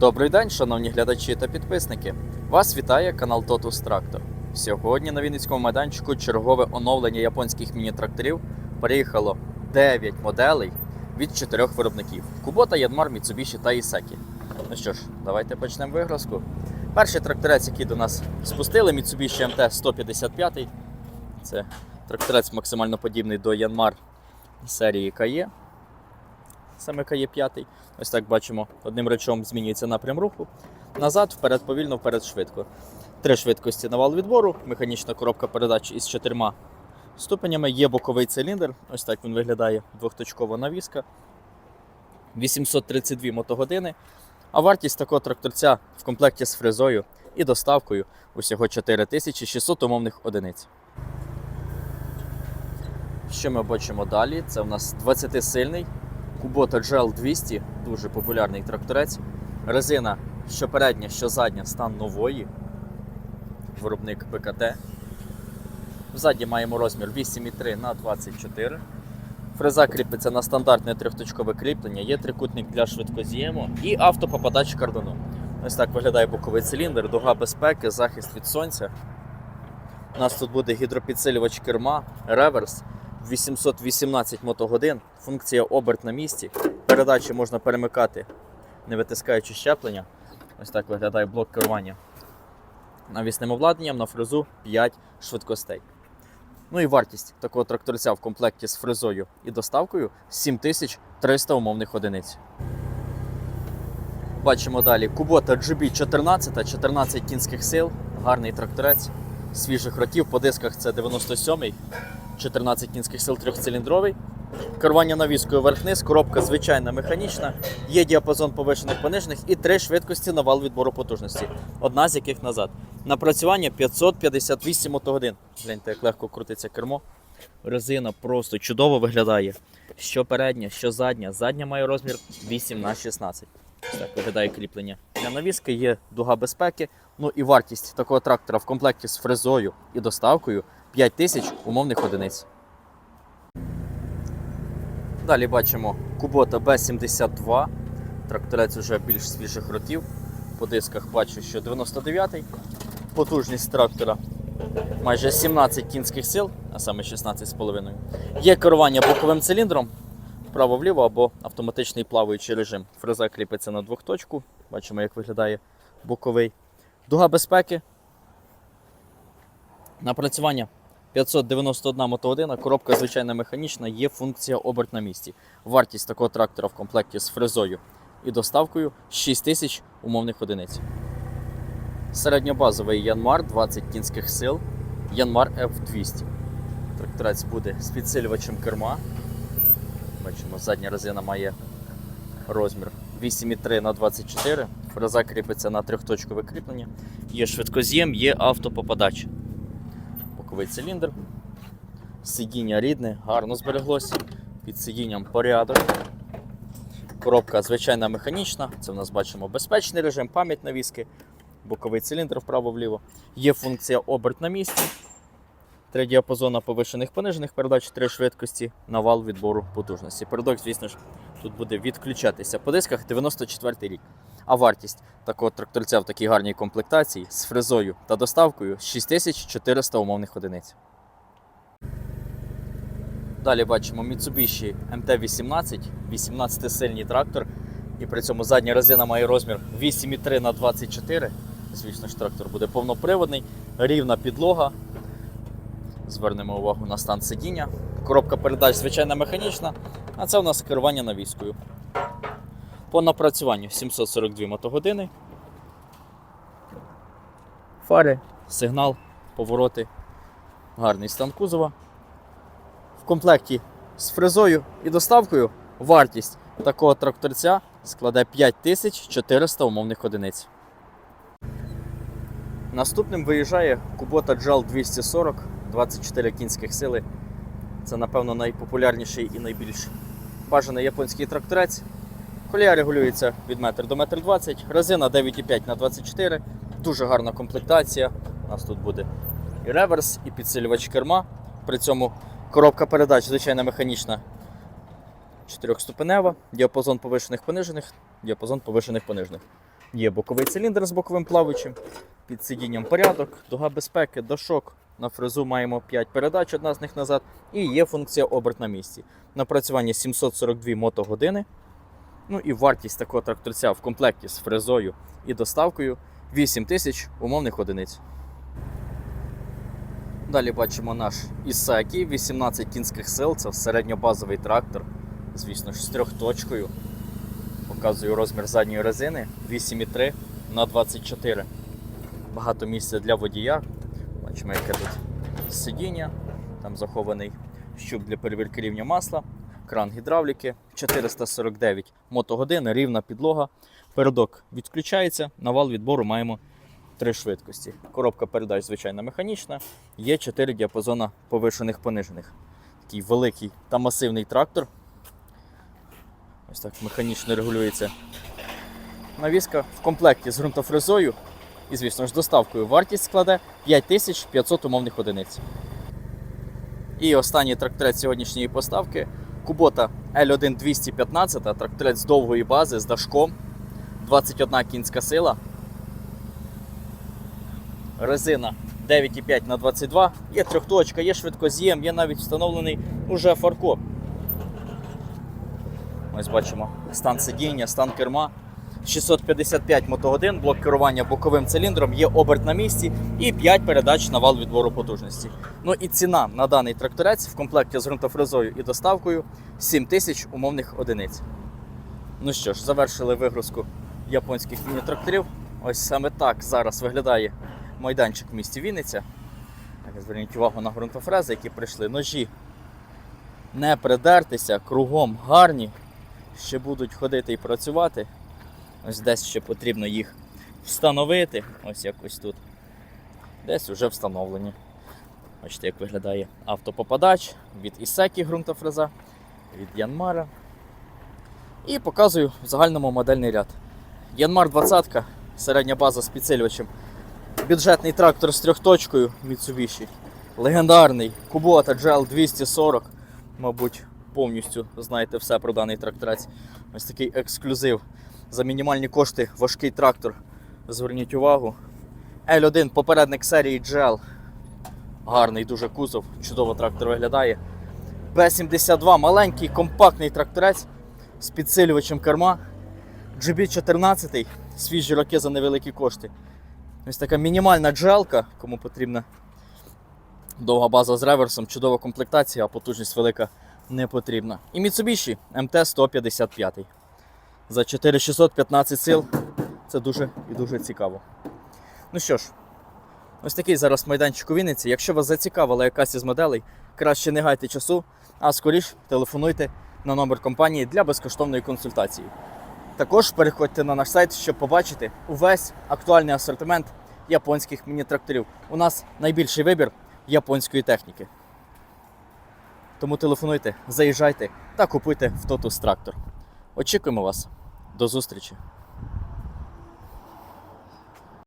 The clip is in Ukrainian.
Добрий день, шановні глядачі та підписники. Вас вітає канал Totus Tractor. Сьогодні на Вінницькому майданчику чергове оновлення японських міні-тракторів приїхало 9 моделей від 4 виробників: Kubota, Янмар, Mitsubishi та Ісекі. Ну що ж, давайте почнемо вигрузку. Перший тракторець, який до нас спустили, Mitsubishi MT 155. Це тракторець максимально подібний до Янмар серії KE. Саме KE 5. Ось так бачимо, одним речом змінюється напрям руху. Назад, вперед, повільно, вперед, швидко. Три швидкості на вал відбору, механічна коробка передач із чотирма ступенями. Є боковий циліндр. Ось так він виглядає. Двохточкова навіска. 832 мотогодини. А вартість такого тракторця в комплекті з фрезою і доставкою усього 4600 умовних одиниць. Що ми бачимо далі? Це у нас 20-сильний Kubota GL 200, дуже популярний тракторець. Резина що передня, що задня, стан нової. Виробник ПКТ. Ззаді маємо розмір 8,3 на 24. Фреза кріпиться на стандартне трьохточкове кріплення, є трикутник для швидкоз'єму і автопопадач кардану. Ось так виглядає боковий циліндр, дуга безпеки, захист від сонця. У нас тут буде гідропідсилювач керма, реверс, 818 мотогодин, функція оберт на місці. Передачі можна перемикати, не витискаючи щеплення. Ось так виглядає блок керування. Навісним обладнанням на фрезу 5 швидкостей. Ну і вартість такого тракторця в комплекті з фрезою і доставкою 7300 умовних одиниць. Бачимо далі Kubota GB 14, 14 кінських сил, гарний тракторець, свіжих років, по дисках це 97-й, 14 кінських сил трьохциліндровий. Керування навіскою вверх-низ, коробка звичайна механічна, є діапазон повишених понижених і три швидкості на вал відбору потужності, одна з яких назад. Напрацювання 558 мотогодин. Гляньте, як легко крутиться кермо. Резина просто чудово виглядає. Що передня, що задня. Задня має розмір 8 на 16 Ось так виглядає кріплення. Для навіски є дуга безпеки. Ну і вартість такого трактора в комплекті з фрезою і доставкою 5000 умовних одиниць. Далі бачимо Kubota B72. Тракторець вже більш свіжих років. По дисках бачу, що 99-й. Потужність трактора майже 17 кінських сил, а саме 16,5. Є керування боковим циліндром вправо-вліво або автоматичний плаваючий режим. Фреза кріпиться на двохточку. Бачимо, як виглядає боковий. Дуга безпеки. Напрацювання 591 мотогодина, коробка звичайна механічна, є функція оберт на місці. Вартість такого трактора в комплекті з фрезою і доставкою 6000 умовних одиниць. Середньобазовий Янмар 20 кінських сил, Янмар F200. Тракторець буде з підсилювачем керма. Бачимо, задня резина має розмір 8,3 на 24 Фреза кріпиться на трьохточкове кріплення. Є швидкоз'єм, є автопопадач. Боковий циліндр. Сидіння рідне, гарно збереглося. Під сидінням порядок. Коробка звичайна механічна. Це в нас бачимо безпечний режим, пам'ять навіски, боковий циліндр вправо-вліво. Є функція оберт на місці. Три діапазона повишених понижених передач, три швидкості на вал відбору потужності. Передок, звісно ж, тут буде відключатися по дисках 94 рік. А вартість такого тракторця в такій гарній комплектації з фрезою та доставкою 6400 умовних одиниць. Далі бачимо Mitsubishi MT-18, 18-сильний трактор. І при цьому задня резина має розмір 8,3 на 24 Звісно ж, трактор буде повноприводний, рівна підлога. Звернемо увагу на стан сидіння. Коробка передач звичайна механічна, а це у нас керування навіскою. По напрацюванню 742 мотогодини. Фари, сигнал, повороти, гарний стан кузова. В комплекті з фрезою і доставкою вартість такого тракторця складе 5400 умовних одиниць. Наступним виїжджає Kubota GL 240, 24 кінських сили. Це, напевно, найпопулярніший і найбільш бажаний японський тракторець. Колія регулюється від 1 до 1,20 м, резина 9,5 на 24 дуже гарна комплектація. У нас тут буде і реверс, і підсилювач керма. При цьому коробка передач, звичайно, механічна. Чотирьохступенева, діапазон повишених понижених, діапазон повишених понижених. Є боковий циліндр з боковим плавучим, під сидінням порядок, дуга безпеки, дошок. На фрезу маємо 5 передач, одна з них назад, і є функція оберт на місці. Напрацювання 742 мотогодини. Ну і вартість такого тракторця в комплекті з фрезою і доставкою 8 тисяч умовних одиниць. Далі бачимо наш Ісакі, 18 кінських сил, це середньобазовий трактор, звісно ж, з трьохточкою. Показую розмір задньої резини 8,3 на 24. Багато місця для водія. Бачимо, тут сидіння, там захований щуп для перевірки рівня масла, кран гідравліки, 449 мотогодин, рівна підлога. Передок відключається, на вал відбору маємо три швидкості. Коробка передач, звичайно, механічна. Є 4 діапазона повишених понижених. Такий великий та масивний трактор. Ось так механічно регулюється. Навіска в комплекті з ґрунтофрезою і, звісно ж, доставкою вартість складе 5500 умовних одиниць. І останній тракторець сьогоднішньої поставки Кубота L1 215, тракторець з довгої бази з дашком, 21 кінська сила. Резина 9,5 на 22, є трьохточка, є швидкоз'єм, є навіть встановлений уже фаркоп. Ось бачимо стан сидіння, стан керма. 655 мотогодин, блок керування боковим циліндром, є оберт на місці і 5 передач на вал відбору потужності. Ну і ціна на даний тракторець в комплекті з ґрунтофрезою і доставкою 7 тисяч умовних одиниць. Ну що ж, завершили вигрузку японських міні-тракторів. Ось саме так зараз виглядає майданчик в місті Вінниця. Так, Зверніть увагу на ґрунтофрези, які прийшли ножі. Не придертися, кругом гарні. Ще будуть ходити і працювати. Ось десь ще потрібно їх встановити. Ось якось тут. Десь вже встановлені. Бачите, як виглядає автопопадач від Ісекі ґрунтофреза, від Янмара. І показую в загальному модельний ряд. Янмар 20, середня база з підсилювачем. Бюджетний трактор з трьохточкою Mitsubishi. Легендарний Kubota GL 240. Мабуть, повністю знаєте все про даний тракторець. Ось такий ексклюзив. За мінімальні кошти важкий трактор. Зверніть увагу. L1 попередник серії GL. Гарний дуже кузов, чудово трактор виглядає. B72 маленький компактний тракторець з підсилювачем керма. GB14, свіжі роки за невеликі кошти. Ось така мінімальна джелка, кому потрібна довга база з реверсом, чудова комплектація, а потужність велика не потрібна. І Mitsubishi MT-155. За 4615 сил. Це дуже і дуже цікаво. Ну що ж, ось такий зараз майданчик у Вінниці. Якщо вас зацікавила якась із моделей, краще не гайте часу, а скоріш телефонуйте на номер компанії для безкоштовної консультації. Також переходьте на наш сайт, щоб побачити увесь актуальний асортимент японських міні-тракторів. У нас найбільший вибір японської техніки. Тому телефонуйте, заїжджайте та купуйте в Totus трактор. Очікуємо вас. До зустрічі!